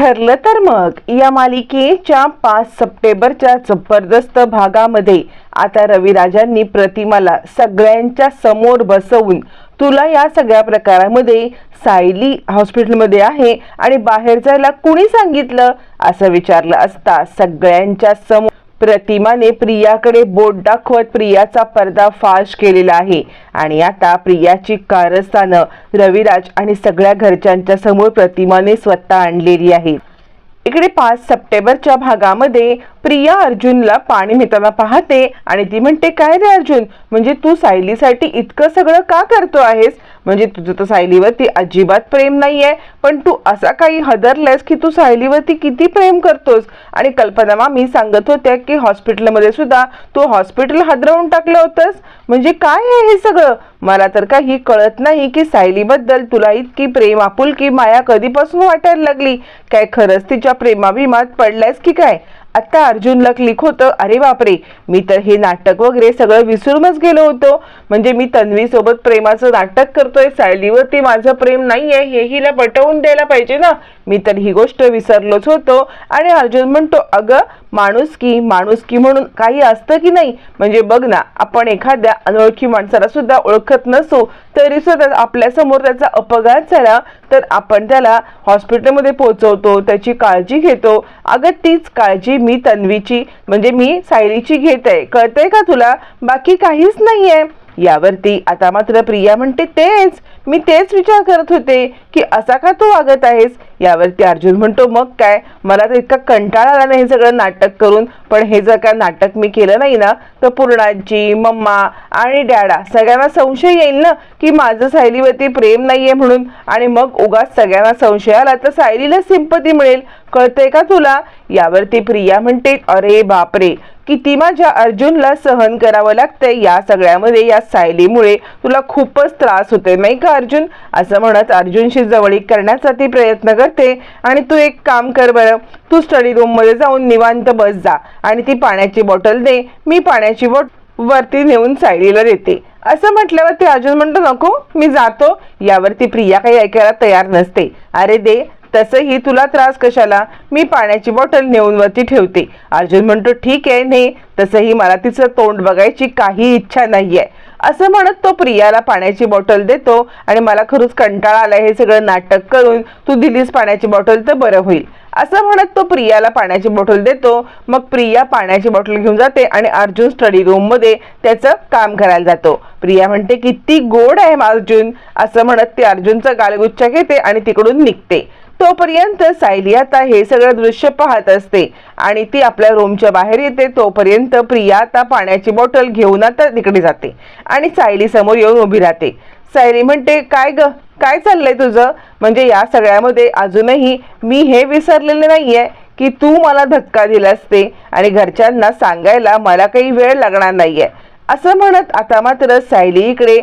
ठरलं तर मग. या मालिकेच्या पाच सप्टेंबरच्या जबरदस्त भागामध्ये आता रविराजांनी प्रतिमाला सगळ्यांच्या समोर बसवून तुला या सगळ्या प्रकारामध्ये सायली हॉस्पिटलमध्ये आहे आणि बाहेर जायला कुणी सांगितलं? असं विचारलं असता सगळ्यांच्या समोर. प्रतिमाने प्रियाकडे बोट दाखवत प्रियाचा पर्दाफाश केलेला आहे. आणि आता प्रियाची कारस्थानं रविराज आणि सगळ्या घरच्यांच्या समोर प्रतिमाने स्वतः आणलेली आहे इकडे पाच सप्टेंबरच्या भागामध्ये प्रिया अर्जुनला पाणी मिळताना पाहते आणि ती म्हणते काय रे अर्जुन? म्हणजे तू सायलीसाठी इतकं सगळं का करतो आहेस? म्हणजे तुझं तर सायलीवरती अजिबात प्रेम नाहीये पण तू असा काही हदरलायस की तू सायलीवरती किती प्रेम करतोस? आणि कल्पना मामी सांगत होत्या की हॉस्पिटलमध्ये सुद्धा तू हॉस्पिटल हदरवून टाकलं होतंस? म्हणजे काय आहे हे सगळं? मला तर काही कळत नाही की सायलीबद्दल तुला इतकी प्रेम आपुलकी माया कधीपासून वाटायला लागली? काय खरंच तिच्या प्रेमाभिमात पडलायस की काय? आता अर्जुनला क्लिक होतं. अरे बापरे मी तर हे नाटक वगैरे सगळं विसरूनच गेलो होतो. म्हणजे मी तन्वीसोबत प्रेमाचं नाटक करतोय. सायलीवरती माझं प्रेम नाहीये. हे हिला पटवून द्यायला पाहिजे ना. मी तर ही गोष्ट विसरलोच होतो. आणि अर्जुन म्हणतो अगं माणुसकी माणुसकी म्हणून काही असतं की नाही? म्हणजे बघ ना आपण एखाद्या अनोळखी माणसाला सुद्धा ओळखत नसू तरी सुद्धा आपल्यासमोर त्याचा अपघात झाला तर आपण त्याला हॉस्पिटलमध्ये पोहोचवतो त्याची काळजी घेतो. अगं तीच काळजी मी तन्वीची म्हणजे मी सायलीची घेत आहे. कळतंय का तुला? बाकी काहीच नाही आहे यावरती आता मात्र प्रिया म्हणते तेच मी तेच विचार करत होते की असा का तू वागत आहेस? यावरती अर्जुन म्हणतो मग काय? मला तर इतका कंटाळा आला नाही हे सगळं नाटक करून. पण हे जर का नाटक मी केलं नाही ना तर पूर्णाजी मम्मा आणि डॅडा सगळ्यांना संशय येईल ना की माझं सायलीवरती प्रेम नाहीये म्हणून. आणि मग उगाच सगळ्यांना संशय आला तर सायलीला सिंपती मिळेल. कळतंय का तुला? यावरती प्रिया म्हणते अरे बापरे! किती माझ्या अर्जुनला सहन करावं लागतंय या सगळ्यामध्ये या सायलीमुळे. तुला खूपच त्रास होतोय नाही का अर्जुन? असं म्हणत अर्जुनशी जवळीक करण्याचा ती प्रयत्न करते आणि तू एक काम कर बरं. तू स्टडी रूममध्ये जाऊन निवांत बस जा आणि ती पाण्याची बॉटल दे. मी पाण्याची बॉट वरती नेऊन सायलीला देते. असं म्हटल्यावर ते अर्जुन म्हणतो नको मी जातो. यावरती प्रिया काही ऐकायला तयार नसते. अरे दे तसंही तुला त्रास कशाला? मी पाण्याची बॉटल नेऊन वरती ठेवते. अर्जुन म्हणतो ठीक आहे ने. तसंही मला तिचं तोंड बघायची काही इच्छा नाहीये. असं म्हणत तो प्रियाला पाण्याची बॉटल देतो आणि मला खरंच कंटाळा आला हे सगळं नाटक करून. तू दिलीस पाण्याची बॉटल तर बरं होईल. असं म्हणत तो प्रियाला पाण्याची बॉटल देतो. मग प्रिया पाण्याची बॉटल घेऊन जाते आणि अर्जुन स्टडी रूममध्ये त्याचं काम करायला जातो. प्रिया म्हणते किती गोड आहे अर्जुन. असं म्हणत ती अर्जुनचा गालगुच्छा घेते आणि तिकडून निघते. तोपर्यंत सायली आता हे सगळं दृश्य पाहत असते. आणि ती आपल्या रूमच्या बाहेर येते तोपर्यंत प्रिया आता पाण्याची बॉटल घेऊन आता तिकडे जाते. आणि सायली समोर येऊन उभी राहते. सायली म्हणते काय ग? काय चाललंय तुझं? म्हणजे या सगळ्यामध्ये अजूनही मी हे विसरलेले नाहीये की तू मला धक्का दिलास ते आणि घरच्यांना सांगायला मला काही वेळ लागणार नाहीये. असं म्हणत आता मात्र सायली इकडे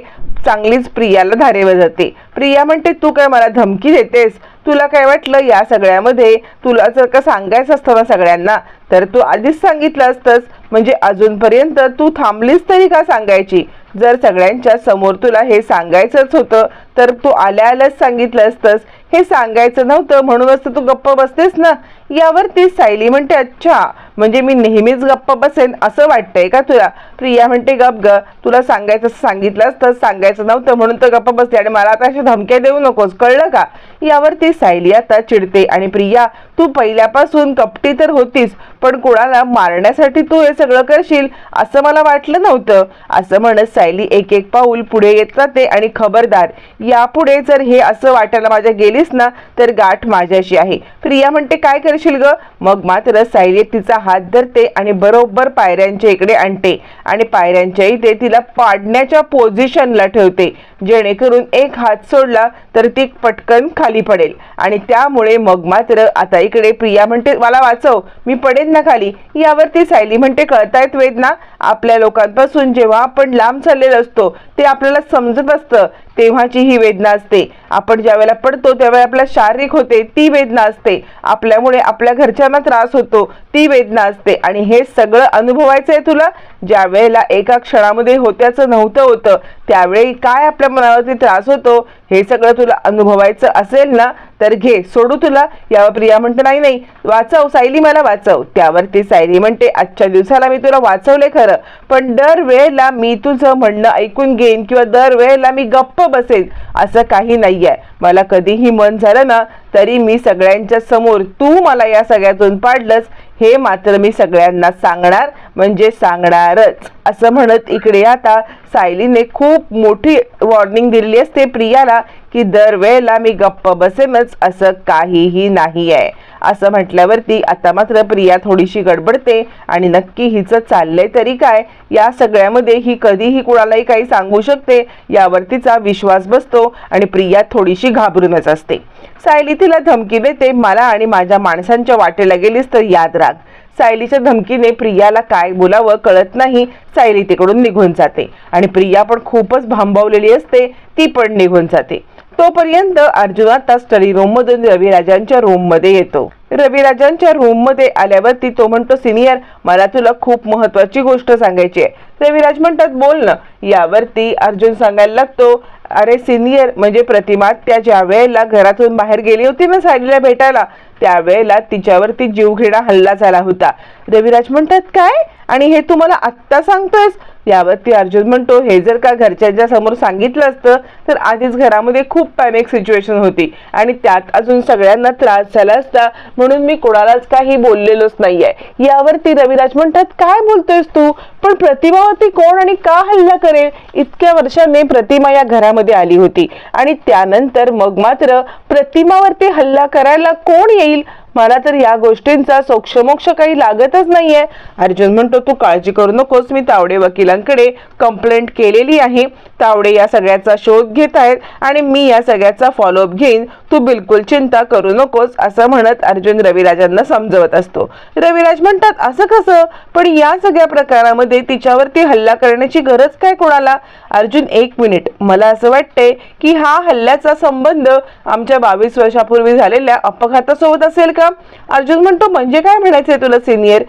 चांगलीच प्रियाला धारेवर जाते. प्रिया म्हणते तू काय मला धमकी देतेस? तुला काय वाटलं या सगळ्यामध्ये? तुला जर का सांगायचं असतं ना सगळ्यांना तर तू आधीच सांगितलं असतंस. म्हणजे अजूनपर्यंत तू थांबलीस तरी का सांगायची? जर सगळ्यांच्या समोर तुला हे सांगायचंच होतं तर तू आल्या आल्याच सांगितलं असतंस. हे सांगायचं नव्हतं म्हणूनच तर तू गप्प बसतेस ना. यावर ती सायली म्हणते अच्छा म्हणजे मी नेहमीच गप्प बसेन असं वाटतंय का तुला? प्रिया म्हणते गप ग तुला सांगायचं सांगितलंस तर सांगायचं नव्हतं म्हणून तर गप्प बसते आणि मला आता अशा धमक्या देऊ नकोस कळलं का? यावर ती सायली आता चिडते आणि प्रिया तू पहिल्यापासून कपटी तर होतीस पण कोणाला मारण्यासाठी तू हे सगळं करशील? असं मला वाटलं नव्हतं. असं म्हणत सायली एक एक पाऊल पुढे येत जाते आणि खबरदार यापुढे जर हे असं वाटायला माझ्या गेलीस ना तर गाठ माझ्याशी आहे. प्रिया म्हणते काय करशील ग मग मात्र सायली तिचा हात धरते आणि बरोबर पायऱ्यांच्या इकडे आणते आणि पायऱ्यांच्या इथे तिला पाडण्याच्या पोझिशनला ठेवते. जेणेकरून एक हात सोडला तर ती पटकन खाली पडेल. आणि त्यामुळे मग मात्र आता इकडे प्रिया म्हणते मला वाचव मी पडेन ना खाली. यावरती सायली म्हणते कळतायत वेदना? आपल्या लोकांपासून जेव्हा आपण लांब चाललेलो असतो ते आपल्याला समजत असतं. तेव्हाची ही वेदना असते. आपण ज्यावेळेला पडतो त्यावेळेला आपल्या शारीरिक होते ती वेदना असते. आपल्यामुळे आपल्या घरच्यांना त्रास होतो ती वेदना असते. आणि हे सगळं अनुभवायचं आहे तुला ज्या वेळेला एका क्षणामध्ये होत्याचं नव्हतं होतं त्यावेळी काय आपल्या मनावरती त्रास होतो हे सगळं तुला अनुभवायचं असेल ना तर घे सोडू तुला यावर प्रिया म्हणते नाही नाही वाचव सायली मला वाचव. त्यावरती सायली म्हणते आजच्या दिवसाला मी तुला वाचवले खरं पण दर वेळेला मी तुझं म्हणणं ऐकून घेईन किंवा दर वेळेला मी गप्प बसेन असं काही नाही आहे मला कधीही मन झालं ना तरी मी सगळ्यांच्या समोर तू मला या सगळ्यातून पाडलंस हे मात्र मी सगळ्यांना सांगणार म्हणजे सांगणारच. असं म्हणत इकडे आता सायलीने खूप मोठी वॉर्निंग दिली असते प्रियाला की दरवेळेला मी गप्प बसेनच असं काहीही नाही आहे असं म्हटल्यावरती आता मात्र प्रिया थोडीशी गडबडते आणि नक्की हिचं चाललंय तरी काय या सगळ्यामध्ये ही कधीही कुणालाही काही सांगू शकते यावर तिचा विश्वास बसतो आणि प्रिया थोडीशी घाबरूनच असते. सायली तिला धमकी देते मला आणि माझ्या माणसांच्या वाटेला गेलीस तर याद राख. सायलीच्या धमकीने प्रियाला काय बोलावं कळत नाही. सायली तिकडून निघून जाते. आणि प्रिया पण खूपच भांबवलेली असते. ती पण निघून जाते. तोपर्यंत अर्जुन आता स्टडी रूम मधून रविराजांच्या रूममध्ये येतो. रविराजांच्या रूममध्ये आल्यावरती तो म्हणतो सिनियर मला तुला खूप महत्वाची गोष्ट सांगायची आहे. रविराज म्हणतात बोल ना. यावरती अर्जुन सांगायला लागतो अरे सिनियर म्हणजे प्रतिमा त्या ज्या वेळेला घरातून बाहेर गेली होती ना सायलीला भेटायला त्यावेळेला तिच्यावरती जीवघेणा हल्ला झाला होता. रविराज म्हणतात काय? आणि हे तुम्हाला आत्ता सांगतोयस? यावरती अर्जुन म्हणतो हे जर का घरच्यांच्या समोर सांगितलं असतं तर आधीच घरामध्ये खूप पॅनिक सिच्युएशन होती आणि त्यात अजून सगळ्यांना त्रास झाला असता. म्हणून मी कोणालाच काही बोललेलोच नाहीये. यावरती रविराज म्हणतात काय बोलतोयस तू? पण प्रतिमावरती कोण आणि का हल्ला करेल? इतक्या वर्षांनी प्रतिमा या घरामध्ये आली होती आणि त्यानंतर मग मात्र प्रतिमावरती हल्ला करायला कोण येईल? मला तर या गोष्टींचा सोक्षमोक्ष काही लागतच नाहीये. अर्जुन म्हणतो तू काळजी करू नकोस मी तावडे वकिलांकडे कंप्लेंट केलेली आहे. तावडे या सगळ्याचा शोध घेत आहेत आणि मी या सगळ्याचा फॉलोअप घेईन. तू बिलकुल चिंता करू नकोस असं म्हणत अर्जुन रविराजांना समजवत असतो. रविराज म्हणतात असं कसं? पण या सगळ्या प्रकारामध्ये तिच्यावरती हल्ला करण्याची गरज काय कोणाला? अर्जुन एक मिनिट. मला असं वाटतंय की हा हल्ल्याचा संबंध आमच्या बावीस वर्षापूर्वी झालेल्या अपघातासोबत असेल का? अर्जुन म्हणतो म्हणजे काय म्हणायचंय तुला सिनियर?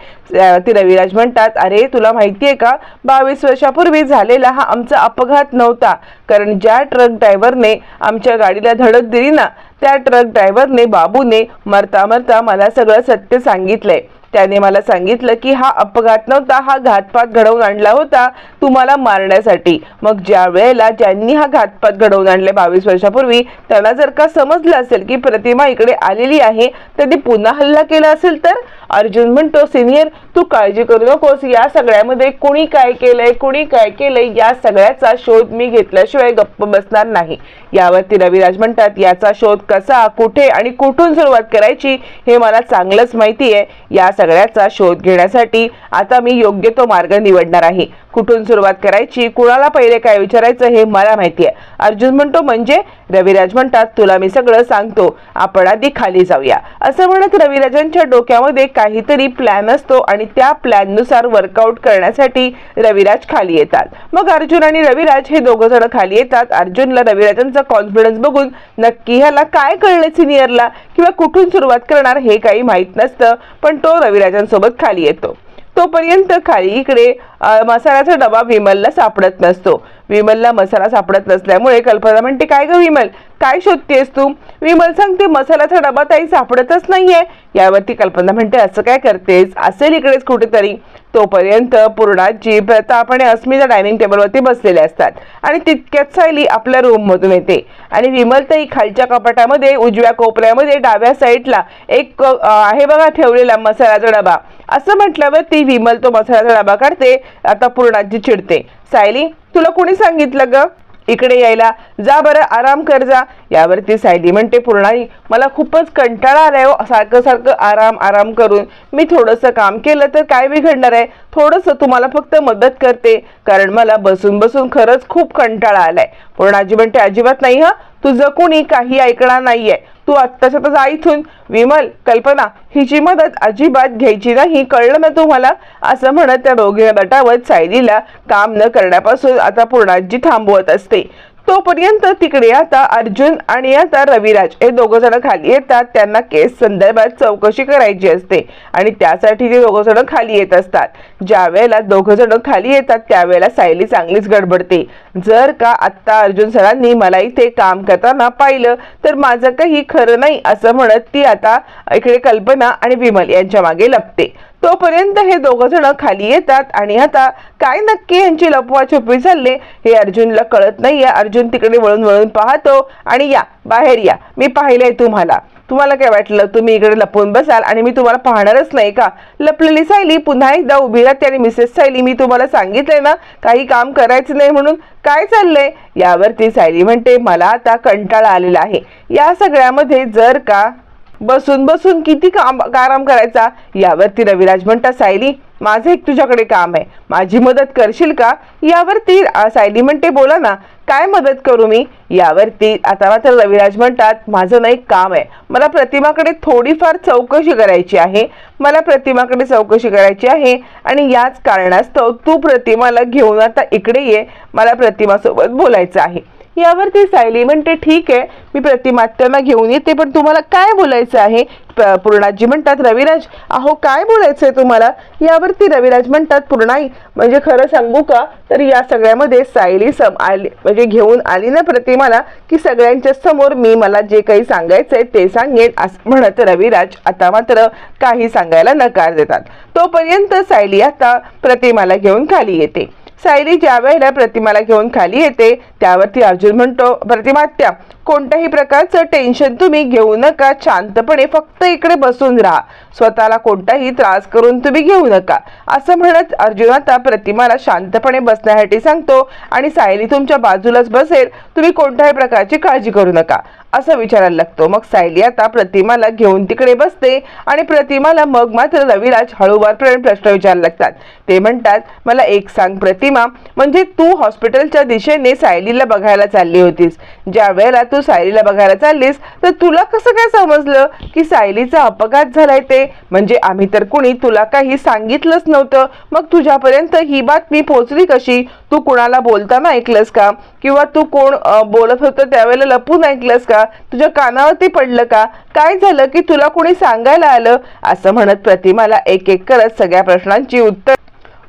ती रविराज म्हणतात अरे तुला माहितीये का? बावीस वर्षापूर्वी झालेला हा आमचा अपघात नव्हता. कारण ज्या ट्रक ड्रायव्हरने आमच्या गाडीला धडक दिली ना त्या ट्रक ड्रायव्हरने बाबूने मरता मरता मला सगळं सत्य सांगितलंय. त्याने मला सांगितलं की हा अपघात नव्हता हा घातपात घडवून आणला होता तुम्हाला मारण्यासाठी. मग ज्या वेळेला ज्यांनी हा घातपात घडवून आणले बावीस वर्षापूर्वी त्यांना जर का समजलं असेल की प्रतिमा इकडे आलेली आहे तर ती पुन्हा हल्ला केला असेल तर? अर्जुन म्हणतो सिनियर तू काळजी करू नकोस. या सगळ्यामध्ये कुणी काय केलंय कुणी काय केलंय या सगळ्याचा शोध मी घेतल्याशिवाय गप्प बसणार नाही. यावरती रविराज म्हणतात याचा शोध कसा कुठे आणि कुठून सुरुवात करायची हे मला चांगलंच माहिती आहे या सगळ्याचा शोध घेण्यासाठी आता मी योग्य तो मार्ग निवडणार आहे. कुठून सुरुवात करायची कुणाला पहिले काय विचारायचं हे मला माहिती आहे. अर्जुन म्हणतो म्हणजे? रविराज म्हणतात तुला मी सगळं सांगतो आपण आधी खाली जाऊया. असं म्हणत रविराजांच्या डोक्यामध्ये काहीतरी प्लॅन असतो आणि त्या प्लॅननुसार वर्कआउट करण्यासाठी रविराज खाली येतात. मग अर्जुन आणि रविराज हे दोघं जण खाली येतात. अर्जुनला रविराजांचा कॉन्फिडन्स बघून नक्की ह्याला काय कळलं सिनियरला किंवा कुठून सुरुवात करणार हे काही माहीत नसतं पण तो रविराजांसोबत खाली येतो. तोपर्यंत खाली इकडे मसाल्याचा डबा विमलला सापडत नसतो. विमलला मसाला सापडत नसल्यामुळे कल्पना म्हणते काय ग विमल? काय शोधतेस तू? विमल सांगते मसाल्याचा डबा ताई सापडतच नाहीये. यावरती कल्पना म्हणते असं काय करतेस? असेल इकडेच कुठेतरी. तोपर्यंत पूर्णाजी प्रताप आणि अस्मिता डायनिंग टेबलवरती बसलेले असतात आणि तितक्यात सायली आपल्या रूममधून येते. आणि विमल ताई खालच्या कपाटामध्ये उजव्या कोपऱ्यामध्ये डाव्या साईडला एक आहे बघा ठेवलेला मसाल्याचा डबा. असं म्हटल्यावर ती विमल तो मसाल्याचा डबा काढते आता पूर्णाजी चिडते. सायली तुला कोणी सांगितलं ग? इकडे यायला. जा बरं आराम कर जा. यावरती सायली म्हणते पूर्णाई मला खूपच कंटाळा आलाय हो. सारखं सारखं आराम आराम करून. मी थोडंसं काम केलं तर काय बिघडणार आहे? थोडंसं तुम्हाला फक्त मदत करते. कारण मला बसून बसून खरंच खूप कंटाळा आलाय. पूर्णाजी म्हणते अजिबात नाही हा. तुझं कुणी काही ऐकणार नाहीये. तू आत्ताच्या तर जा इथून. विमल कल्पना हिची मदत अजिबात घ्यायची नाही. कळलं ना तुम्हाला? असं म्हणत त्या दोघे दटावत सायलीला काम न करण्यापासून आता पूर्णाजी थांबवत असते. तोपर्यंत तिकडे आता अर्जुन आणि आता रविराज हे दोघं जण खाली येतात. त्यांना केस संदर्भात चौकशी करायची असते. आणि त्यासाठी ते दोघं जण खाली येत असतात. ज्या वेळेला दोघं जण खाली येतात त्यावेळेला सायली चांगलीच गडबडते. जर का आत्ता अर्जुन सरांनी मला इथे काम करताना पाहिलं तर माझं काही खरं नाही असं म्हणत ती आता इकडे कल्पना आणि विमल यांच्या मागे लपते. तोपर्यंत हे दोघ जण खाली येतात आणि आता काय नक्की यांची लपवाछपवी चालले हे अर्जुनला कळत नाहीये. अर्जुन तिकडे वळून वळून पाहतो आणि या बाहेर या. मी पाहिलंय तुम्हाला. तुम्हाला काय वाटलं? तुम्ही इकडे लपून बसाल आणि मी तुम्हाला पाहणारच नाही का? लपलेली सायली पुन्हा एकदा उभी राहते आणि मिसेस सायली मी तुम्हाला सांगितलंय ना काही काम करायचं नाही म्हणून काय चाललंय? यावरती सायली म्हणते मला आता कंटाळा आलेला आहे. या सगळ्यामध्ये जर का बसून बसून किती काम आराम करायचा? यावरती रविराज म्हणतात सायली माझं एक तुझ्याकडे काम आहे. माझी मदत करशील का? यावरती सायली म्हणते बोला ना काय मदत करू मी? यावरती आता मात्र रविराज म्हणतात माझं ना एक काम आहे. मला प्रतिमाकडे थोडीफार चौकशी करायची आहे. मला प्रतिमाकडे चौकशी करायची आहे आणि याच कारणास्तव तू प्रतिमाला घेऊन आता इकडे ये. मला प्रतिमासोबत बोलायचं आहे. यावरती सायली म्हणते ठीक आहे मी प्रतिमात्यांना घेऊन येते पण तुम्हाला काय बोलायचं आहे? प- पूर्णाजी म्हणतात रविराज अहो काय बोलायचं आहे तुम्हाला? यावरती रविराज म्हणतात पूर्णाई म्हणजे खरं सांगू का? तर या सगळ्यामध्ये सायली सम आली म्हणजे घेऊन आली ना प्रतिमाला की सगळ्यांच्या समोर मी मला जे काही सांगायचं आहे ते सांगेन असं म्हणत रविराज आता मात्र काही सांगायला नकार देतात. तोपर्यंत सायली आता प्रतिमाला घेऊन खाली येते. सायली ज्या वेळेला प्रतिमाला घेऊन खाली येते त्यावरती अर्जुन म्हणतो प्रतिमात्या कोणत्याही प्रकारचं टेन्शन तुम्ही घेऊ नका शांतपणे फक्त इकडे बसून राहा. स्वतःला कोणताही त्रास करून तुम्ही घेऊ नका. असं म्हणत अर्जुन आता प्रतिमाला शांतपणे बसण्यासाठी सांगतो आणि सायली तुमच्या बाजूलाच बसेल तुम्ही कोणत्याही प्रकारची काळजी करू नका. असं विचारायला लागतो. मग सायली आता प्रतिमाला घेऊन तिकडे बसते आणि प्रतिमाला मग मात्र रविराज हळूवारपर्यंत प्रश्न विचारायला लागतात. ते म्हणतात मला एक सांग प्रतिमा म्हणजे तू हॉस्पिटलच्या दिशेने सायलीला बघायला चालली होतीस. ज्या वेळेला तू सायलीला बघायला चाललीस तर तुला कसं काय समजलं की सायलीचा अपघात झालाय ते? म्हणजे आम्ही तर कुणी तुला काही सांगितलंच नव्हतं. मग तुझ्यापर्यंत ही बातमी पोचली कशी? तू कुणाला बोलताना ऐकलंस का? किंवा तू कोण बोलत होतं त्यावेळेला लपून ऐकलंस का? तुझ्या कानावरती पडलं का? काय झालं की तुला कोणी सांगायला आलं? असं म्हणत प्रतिमाला एक एक करत सगळ्या प्रश्नांची उत्तर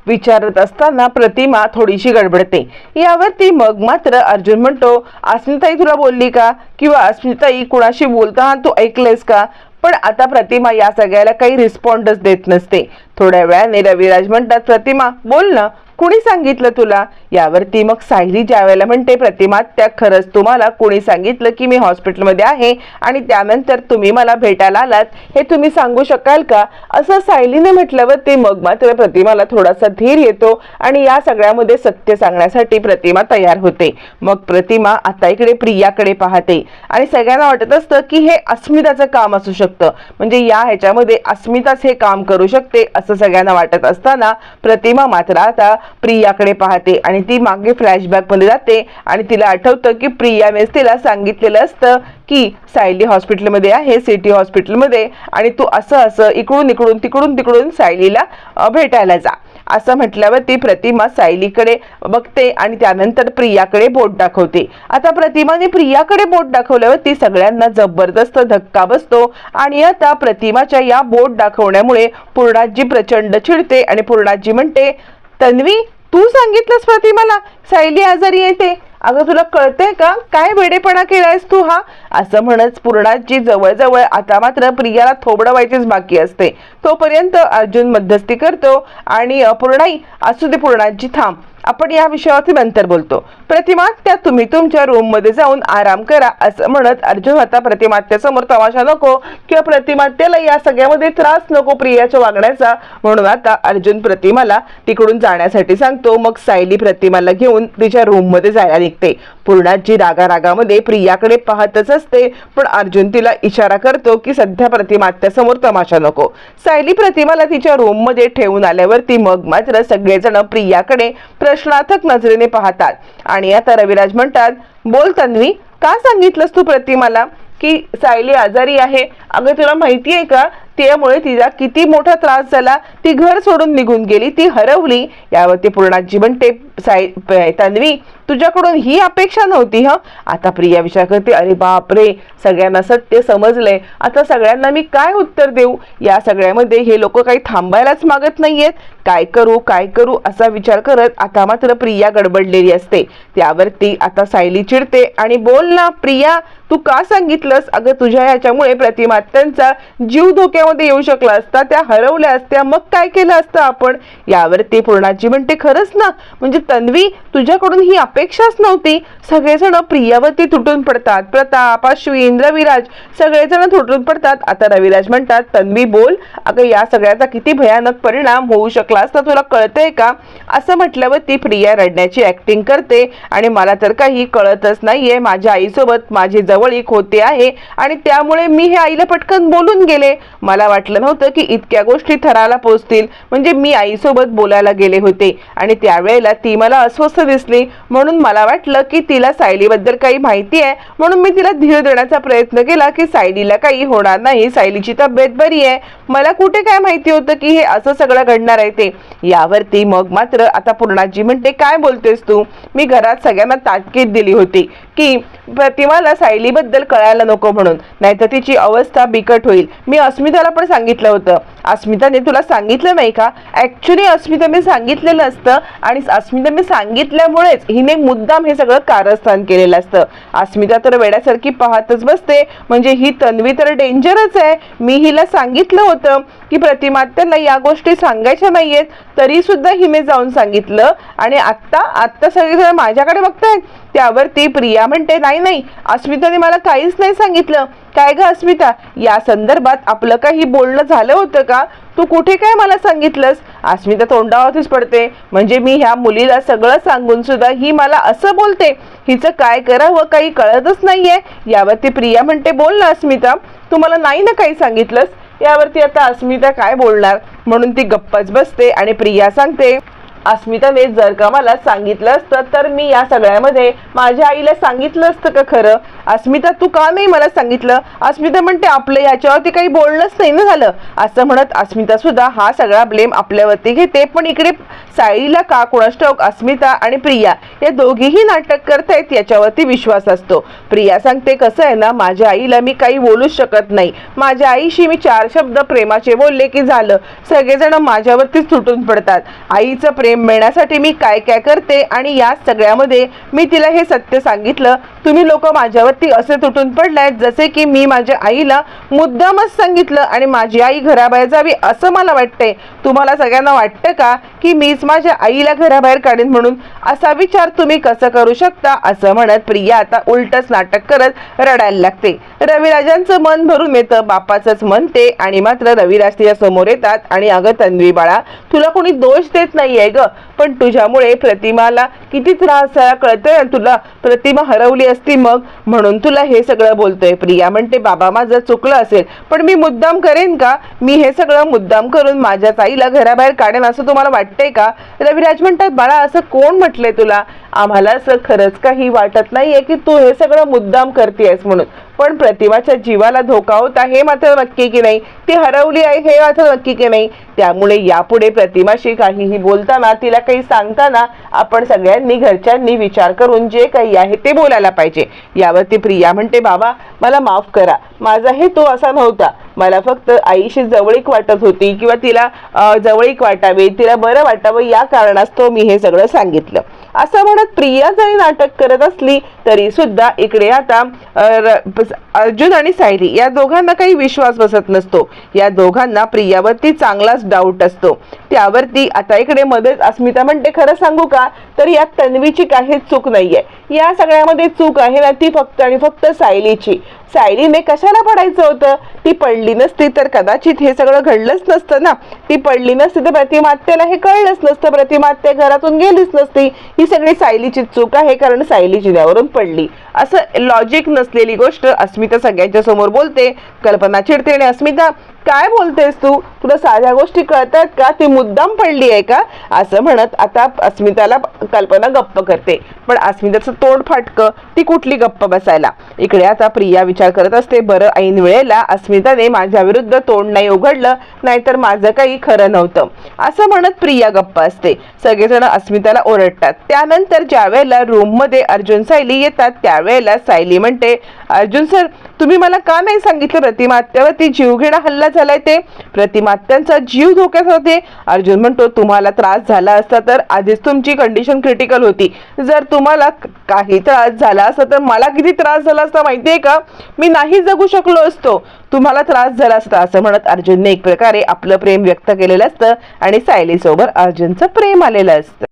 विचारत असताना प्रतिमा थोडीशी गडबडते. यावरती मग मात्र अर्जुन म्हणतो अस्मिताई तुला बोलली का? किंवा अस्मिताई कुणाशी बोलताना तू ऐकलेस का? पण आता प्रतिमा या सगळ्याला काही रिस्पॉन्डच देत नसते. थोड्या वेळाने रविराज म्हणतात प्रतिमा बोल ना. कुणी सांगितलं तुला? यावरती मग सायली ज्या वेळेला म्हणते प्रतिमा त्या खरंच तुम्हाला कोणी सांगितलं की मी हॉस्पिटलमध्ये आहे आणि त्यानंतर तुम्ही मला भेटायला आलात हे तुम्ही सांगू शकाल का? असं सायलीने म्हटल्यावर ते मग मात्र प्रतिमाला थोडासा धीर येतो आणि या सगळ्यामध्ये सत्य सांगण्यासाठी प्रतिमा तयार होते. मग प्रतिमा आता इकडे प्रियाकडे पाहते आणि सगळ्यांना वाटत असतं की हे अस्मिताचं काम असू शकतं. म्हणजे या ह्याच्यामध्ये अस्मिताच हे काम करू शकते असं सगळ्यांना वाटत असताना प्रतिमा मात्र आता प्रियाकडे पाहते आणि ती मागे फ्लॅशबॅकमध्ये जाते आणि तिला आठवतं की प्रियानेच तिला सांगितलेलं असतं की सायली हॉस्पिटलमध्ये आहे सिटी हॉस्पिटलमध्ये आणि तू असं असं इकडून इकडून तिकडून तिकडून सायलीला भेटायला जा. असं म्हटल्यावर ती प्रतिमा सायलीकडे बघते आणि त्यानंतर प्रियाकडे बोट दाखवते. आता प्रतिमाने प्रियाकडे बोट दाखवल्यावर ती सगळ्यांना जबरदस्त धक्का बसतो आणि आता प्रतिमाच्या या बोट दाखवण्यामुळे पूर्णाजी प्रचंड चिडते आणि पूर्णाजी म्हणते तन्वी तू सांगितलंस प्रतिमाला सायली आजारी येते अगं तुला कळतंय का? काय वेडेपणा केलायस तू हा? असं म्हणत पूर्णाची जवळजवळ आता मात्र प्रियाला थोबडं व्हायचीच बाकी असते. तोपर्यंत अर्जुन मध्यस्थी करतो आणि पूर्णाई असू दे पूर्णाची थांब. आपण या विषयावरती नंतर बोलतो. प्रतिमात्या तुम्ही तुमच्या रूममध्ये जाऊन आराम करा असं म्हणत अर्जुन आता प्रतिमात्यासमोर तमाशा नको किंवा प्रतिमात्याला या सगळ्यामध्ये त्रास नको प्रियाच्या वागण्याचा. म्हणून आता अर्जुन प्रतिमाला तिकडून जाण्यासाठी सांगतो मग सायली प्रतिमाला घेऊन तिच्या रूममध्ये जायला निघते. पूर्णाची रागा रागामध्ये प्रियाकडे पाहतच असते पण अर्जुन तिला इशारा करतो की सध्या प्रतिमात्यासमोर तमाशा नको. सायली प्रतिमाला तिच्या रूममध्ये ठेवून आल्यावरती मग मात्र सगळेजण प्रियाकडे प्रश्नार्थक नजरेने पाहतात. आणि आता रविराज म्हणतात बोल तन्वी का सांगितलंस तू प्रतिमाला की सायली आजारी आहे? अगं तुला माहिती आहे का? त्यामुळे तिला किती मोठा त्रास झाला. ती घर सोडून निघून गेली ती हरवली. यावरती पूर्णाजी म्हणते साई तन्वी तुझ्याकडून ही अपेक्षा नव्हती ह? आता प्रिया विचार करते अरे बापरे सगळ्यांना सत्य समजलंय. आता सगळ्यांना मी काय उत्तर देऊ? या सगळ्यामध्ये हे लोक काही थांबायलाच मागत नाहीयेत. काय करू काय करू असा विचार करत आता मात्र प्रिया गडबडलेली असते. त्यावरती आता सायली चिडते आणि बोल ना प्रिया तू का सांगितलंस? अगं तुझ्या ह्याच्यामुळे प्रतिमात्यांचा जीव धोक्यामध्ये येऊ शकला असता त्या हरवल्या असत्या. मग काय केलं असतं आपण? यावरती पूर्णाची म्हणते खरंच ना? म्हणजे तन्वी तुझ्याकडून ही अपेक्षाच नव्हती. सगळेजण प्रियावरती तुटून पडतात. प्रताप अश्विन रविराज सगळेजण तुटून पडतात. आता रविराज म्हणतात तन्वी बोल. अगं या सगळ्याचा किती भयानक परिणाम होऊ शकला असता तुला कळतंय का? असं म्हटल्यावर ती प्रिया रडण्याची ऍक्टिंग करते आणि मला तर काही कळतच नाहीये. माझ्या आईसोबत माझी जवळीक होते आहे आणि त्यामुळे मी हे आईला पटकन बोलून गेले. मला वाटलं नव्हतं की इतक्या गोष्टी थराला पोचतील. म्हणजे मी आईसोबत बोलायला गेले होते आणि त्यावेळेला ती मला अस्वस्थ दिसली म्हणून मला वाटलं की तिला सायलीबद्दल काही माहिती आहे. म्हणून मी तिला धीर देण्याचा प्रयत्न केला की सायलीला काही होणार नाही. सायलीची तब्येत बरी आहे. मला कुठे काय माहिती होतं की हे असं सगळं घडणार आहे ते? यावरती मग मात्र आता पूर्णाजी म्हणते काय बोलतेस तू? मी घरात सगळ्यांना ताटकीद दिली होती. की प्रतिमाला सायलीबद्दल कळायला नको म्हणून. नाहीतर तिची अवस्था बिकट होईल. मी अस्मिताला पण सांगितलं होतं. अस्मिताने तुला सांगितलं नाही का? ॲक्च्युली अस्मिताने सांगितलेलं असतं आणि अस्मिताने सांगितल्यामुळेच हिने मुद्दाम हे सगळं कारस्थान केलेलं असतं. अस्मिता तर वेड्यासारखी पाहतच बसते. म्हणजे ही तन्वी तर डेंजरच आहे. मी हिला सांगितलं होतं की प्रतिमा त्यांना या गोष्टी सांगायच्या नाहीयेत. तरी सुद्धा हिने जाऊन सांगितलं आणि आत्ता आत्ता सगळेजण माझ्याकडे बघतायत. त्यावरती प्रिया म्हणते नाही नाही अस्मिताने मला काहीच नाही सांगितलं. काय ग अस्मिता या संदर्भात आपलं काही बोलणं झालं होतं का? तू कुठे काय मला सांगितलंस? अस्मिता तोंडावरतीच पडते. म्हणजे मी ह्या मुलीला सगळं सांगून सुद्धा ही मला असं बोलते? हिचं काय करावं काही कळतच नाहीये. यावरती प्रिया म्हणते बोल ना अस्मिता तू मला नाही ना काही सांगितलंस? यावरती आता अस्मिता काय बोलणार? म्हणून ती गप्पच बसते आणि प्रिया सांगते अस्मिताने जर का मला सांगितलं असतं तर मी या सगळ्यामध्ये माझ्या आईला सांगितलं असतं का खरं? अस्मिता तू का नाही मला सांगितलं? अस्मिता म्हणते आपलं याच्यावरती काही बोलणंच नाही ना झालं. असं म्हणत अस्मिता सुद्धा हा सगळा ब्लेम आपल्यावरती घेते. पण इकडे साईला का कोणास ठाऊक अस्मिता आणि प्रिया या दोघीही नाटक करतायत याच्यावरती विश्वास असतो. प्रिया सांगते कसं आहे ना माझ्या आईला मी काही बोलूच शकत नाही. माझ्या आईशी मी चार शब्द प्रेमाचे बोलले की झालं. सगळेजण माझ्यावरतीच तुटून पडतात. आईचं प्रेम मिळण्यासाठी मी काय काय करते आणि या सगळ्यामध्ये मी तिला हे सत्य सांगितलं. तुम्ही लोक माझ्यावरती असे तुटून पडलायत जसे की मी माझ्या आईला मुद्दामच सांगितलं आणि माझी आई घराबाहेर जावी असं मला वाटतंय. तुम्हाला सगळ्यांना वाटतं का की मीच माझ्या आईला घराबाहेर काढेन म्हणून? असा विचार तुम्ही कसं करू शकता असं म्हणत प्रिया आता उलटच नाटक करत रडायला लागते. रविराजांचं मन भरून येतं बापाचंच म्हणते आणि मात्र रविराज तिच्या समोर येतात आणि अगं तन्वी बाळा तुला कोणी दोष देत नाहीये ग. पण तुझ्यामुळे प्रतिमाला किती त्रास झाला कळतंय ना तुला? प्रतिमा हरवली असती मग? म्हणून तुला हे सगळं बोलतोय. प्रिया म्हणते बाबा माझं चुकलं असेल पण मी मुद्दाम करेन का? मी हे सगळं मुद्दाम करून माझ्या ताईला घराबाहेर काढेन असं तुम्हाला वाटतंय का? रविराज म्हणतात बाळा असं कोण म्हटलंय तुला? आम्हाला असं खरंच काही वाटत नाहीये की तू हे सगळं मुद्दाम करतेयस म्हणून. पण प्रतिमाच्या जीवाला धोका होता हे मात्र नक्की की नाही? ती हरवली आहे हे मात्र नक्की की नाही? त्यामुळे यापुढे प्रतिमाशी काहीही बोलताना तिला काही सांगताना आपण सगळ्यांनी घरच्यांनी विचार करून जे काही आहे ते बोलायला पाहिजे. यावरती प्रिया म्हणते बाबा मला माफ करा. माझा हेतू असा नव्हता. मला फक्त आईशी जवळीक वाटत होती किंवा तिला जवळीक वाटावी तिला बरं वाटावं या कारणास्तव मी हे सगळं सांगितलं. असं म्हणत प्रिया जरी नाटक करत असली तरी सुद्धा इकडे आता अर्जुन आणि सायली या दोघांना काही विश्वास बसत नसतो. या दोघांना प्रियावरती चांगलाच डाऊट असतो. त्यावरती आता इकडे मध्येच अस्मिता म्हणते खरं सांगू का? तर यात तन्वीची काही चूक नाहीये. या सगळ्यामध्ये चूक आहे ना ती फक्त आणि फक्त सायलीची. सायलीने कशाला पडायचं होतं? ती पडली नसती तर कदाचित हे सगळं घडलंच नसतं ना. ती पडली नसती तर प्रतिमात्याला हे कळलंच नसतं. प्रतिमात्या घरातून गेलीच नसती. ही सगळी सायलीची चूक आहे कारण सायली जिन्यावरून पडली. असं लॉजिक नसलेली गोष्ट अस्मिता सगळ्यांच्या समोर बोलते. कल्पना चिडते आणि अस्मिता काय बोलतेस तू? तुला साध्या गोष्टी कळतात का? ती मुद्दाम पडली आहे का? असं म्हणत आता अस्मिताला कल्पना गप्प करते. पण अस्मिताचं तोंड फाटकं ती कुठली गप्प बसायला? इकडे आता प्रिया विचार करत असते बरं ऐन वेळेला अस्मिताने माझ्या विरुद्ध तोंड नाही उघडलं नाहीतर माझं काही खरं नव्हतं. असं म्हणत प्रिया गप्प असते. सगळेजण अस्मिताला ओरडतात. त्यानंतर ज्या वेळेला अर्जुन सायली येतात त्यावेळेला सायली म्हणते अर्जुन सर तुम्ही मला का नाही सांगितलं? प्रतिमात्यावरती जीवघेणा हल्ला झालाय ते. प्रतिमा त्यांचा जीव धोक्यात होते. अर्जुन म्हणतो तुम्हाला त्रास झाला असता तर आधीच तुमची कंडिशन क्रिटिकल होती. जर तुम्हाला काही त्रास झाला असता तर मला किती त्रास झाला असता माहितीये का? मी नाही जगू शकलो असतो. तुम्हाला त्रास झाला असता असं म्हणत अर्जुनने एक प्रकारे आपलं प्रेम व्यक्त केलेलं असतं आणि सायलीसोबत अर्जुनचं प्रेम आलेलं असतं.